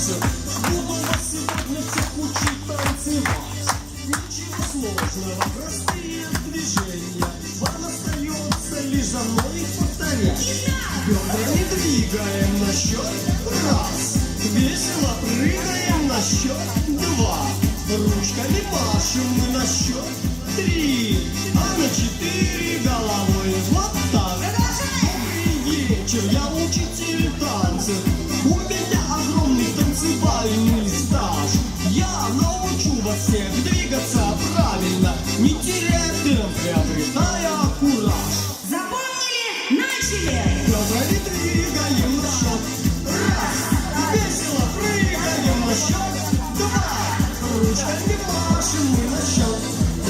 танцев. Буду вас сегодня всех учить танцевать. Ничего сложного, простые движения. Вам остается лишь за мной их повторять. Бедрами двигаем на счет раз. Весело прыгаем на счет два. Ручками машем мы на счет три. А на четыре головой вот так. Добрый вечер, я учитель танцев. У меня танцевальный стаж. Я научу вас всех двигаться правильно, не теряя темп, приобретая кураж. Запомнили? Начали! Бедрами двигаем на счет раз. Весело прыгаем на счет два. Ручками машем мы на счет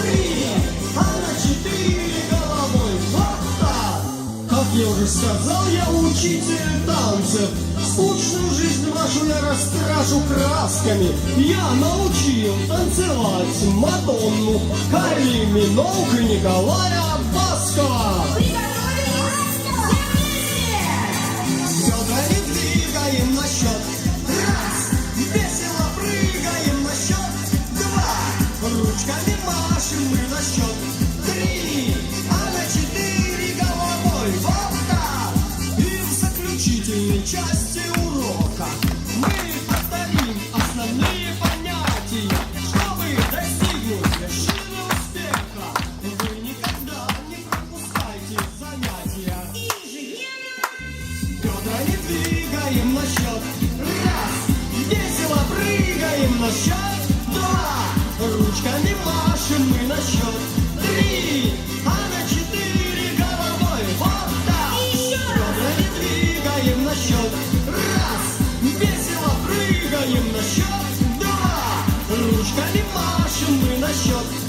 три. А на четыре головой вот так. Как я уже сказал, я учитель танцев. Скучную жизнь вашу я раскрашу красками. Я научил танцевать Мадонну, Кайли Миноук Николая двигаем на счет раз. Весело прыгаем на счет два. Ручками машем мы на счет три. А на четыре головой вот так. Еще раз. Бедрами двигаем на счет раз. Весело прыгаем на счет два. Ручками машем мы на счет